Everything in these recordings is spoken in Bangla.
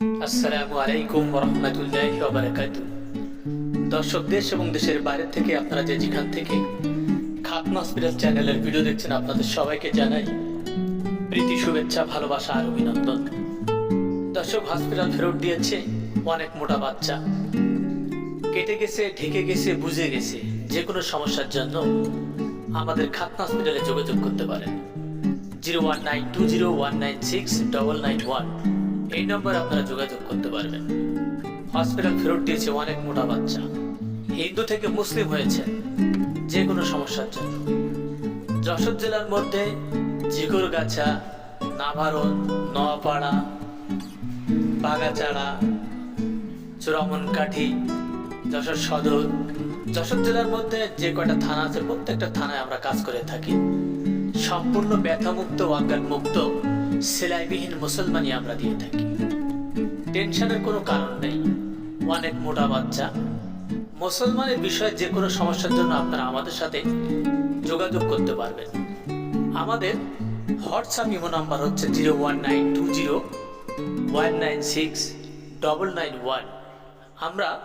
আসসালামু আলাইকুম রহমতুল্লাহ দর্শক, দেশ এবং দেশের বাইরে থেকে আপনারা যে যেখান থেকে হসপিটাল চ্যানেলের ভিডিও দেখছেন, আপনাদের সবাইকে জানাই প্রীতি, শুভেচ্ছা, ভালোবাসা আর অভিনন্দন। দর্শক, হসপিটাল ফেরত দিয়েছে অনেক মোটা বাচ্চা। কেটে গেছে, ঢেকে গেছে, বুঝে গেছে, যে কোনো সমস্যার জন্য আমাদের খাতনা হসপিটালে যোগাযোগ করতে পারেন। Zero one nine two zero one nine six double nine one. এই নম্বরে আপনারা যোগাযোগ করতে পারবেন। হসপিটাল ফেরত দিয়েছে অনেক মোটা বাচ্চা। হিন্দু থেকে মুসলিম হয়েছে। যে কোনো সমস্যার জন্য। যশোর জেলার মধ্যে জিগরগাছা নাভারণ নোয়াপাড়া বাগাচাড়া চূড়ামনকাঠি যশোর সদর। যশোর জেলার মধ্যে যে কয়টা থানা আছে, প্রত্যেকটা থানায় আমরা কাজ করে থাকি। সম্পূর্ণ ব্যথামুক্ত অজ্ঞান মুক্ত সেলাইবিহীন মুসলমানই আমরা দিয়ে থাকি। টেনশনের কোনো কারণ নেই। অনেক মোটা বাচ্চা। মুসলমানের বিষয়ে যে কোনো সমস্যার জন্য আপনারা আমাদের সাথে যোগাযোগ করতে পারবেন। আমাদের হোয়াটসঅ্যাপ ইমো নাম্বার হচ্ছে zero one nine two zero, one nine six, double nine one. আমরা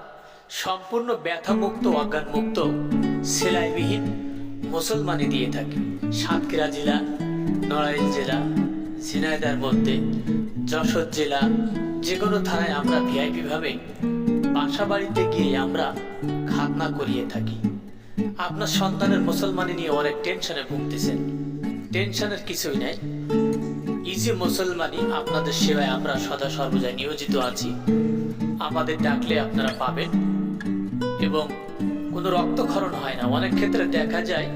সম্পূর্ণ ব্যথামুক্ত, অজ্ঞানমুক্ত, সেলাইবিহীন মুসলমানি দিয়ে থাকি। সাতক্ষীরা জেলা, নড়াইল জেলা ঝিনাইদার মধ্যে, যশোর জেলা যে কোনো থানায় আমরা ভিআইপি ভাবে বাসা বাড়িতে গিয়ে আমরা খাতনা করিয়ে থাকি। আপনার সন্তানের মুসলমানি নিয়ে অনেক টেনশনে ভুগতেছেন। টেনশনের কিছুই নাই। ইজি মুসলমানি, আপনাদের সেবায় আমরা সদা সর্বদাই নিয়োজিত আছি। আমাদের ডাকলে আপনারা পাবেন। এবং কোনো রক্তক্ষরণ হয় না। অনেক ক্ষেত্রে দেখা যায়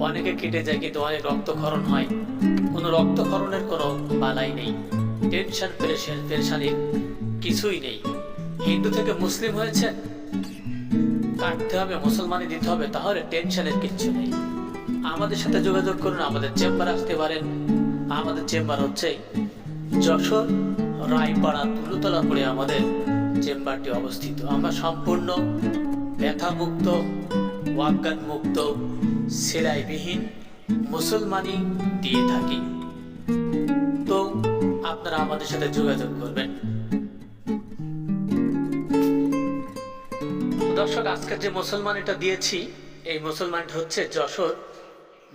অনেকে কেটে যায় কিন্তু অনেক রক্তক্ষরণ হয়। কোনো রক্তক্ষরণের কোনো বালাই নেই। টেনশন পেরেশান পেরেশানির কিছুই নেই। হিন্দু থেকে মুসলিম হয়েছে, কাটতে হবে মুসলমানি দিতে হবে, তাহলে টেনশনের কিচ্ছু নেই। আমাদের সাথে যোগাযোগ করুন, আমাদের চেম্বার আসতে পারেন। আমাদের চেম্বার হচ্ছে যশোর রায়পাড়া তুলুতলা করে আমাদের চেম্বারটি অবস্থিত। আমরা সম্পূর্ণ ব্যথামুক্ত ওয়াজ্ঞান মুক্ত সেলাইবিহীন মুসলমানি দিয়ে থাকি। তো আপনারা আমাদের সাথে যোগাযোগ করবেন। দর্শক আজকের যে মুসলমানিটা দিয়েছি, এই মুসলমানটা হচ্ছে যশোর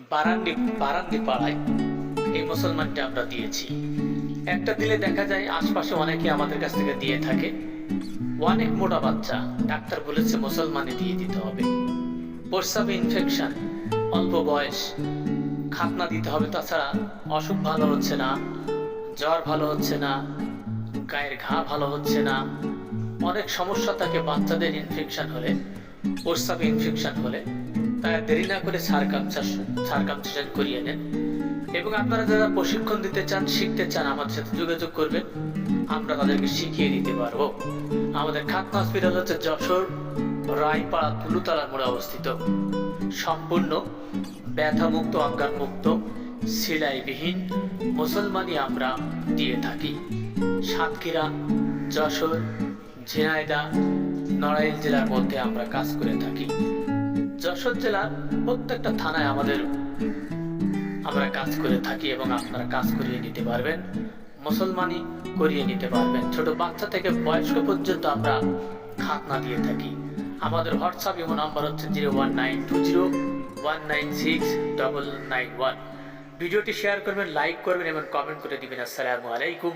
বারান্দি বারান্দি পাড়ায় এই মুসলমানটা আমরা দিয়েছি। একটা দিলে দেখা যায় আশপাশে অনেকে আমাদের কাছ থেকে দিয়ে থাকে। অনেক মোটা বাচ্চা, ডাক্তার বলেছে মুসলমানে দিয়ে দিতে হবে। প্রস্রাবে ইনফেকশন অল্প বয়স। খাতনা দিতে হবে, তাছাড়া অসুখ ভালো হচ্ছে না, জ্বর ভালো হচ্ছে না, গায়ের ঘা ভালো হচ্ছে না। অনেক সমস্যা থাকে বাচ্চাদের ইনফেকশন হলে, প্রস্রাবে ইনফেকশন হলে। তাই দেরি না করে সারকামসেশন করিয়ে নেন। এবং আপনারা যারা প্রশিক্ষণ দিতে চান, শিখতে চান আমাদের সাথে যোগাযোগ করবেন। আমরা তাদেরকে শিখিয়ে দিতে পারব। আমাদের খাতনা হসপিটাল হচ্ছে যশোর। রায়পাড়া তুলুতলার মোড়ে অবস্থিত। সম্পূর্ণ ব্যথামুক্ত, অজ্ঞানমুক্ত, সিলাইবিহীন মুসলমানই আমরা দিয়ে থাকি। সাতক্ষীরা, যশোর ঝিনাইদা নড়াইল জেলার মধ্যে আমরা কাজ করে থাকি। যশোর জেলার প্রত্যেকটা থানায় আমাদের আমরা কাজ করে থাকি এবং আপনারা কাজ করিয়ে নিতে পারবেন মুসলমানি করিয়ে নিতে পারবেন। ছোট বাচ্চা থেকে বয়স্ক পর্যন্ত আমরা খাতনা দিয়ে থাকি। আমাদের হোয়াটসঅ্যাপ ইমো নাম্বার হচ্ছে zero one nine two zero one nine six double nine one. ভিডিওটি শেয়ার করবেন, লাইক করবেন এবং কমেন্ট করে দিবেন। আসসালামু আলাইকুম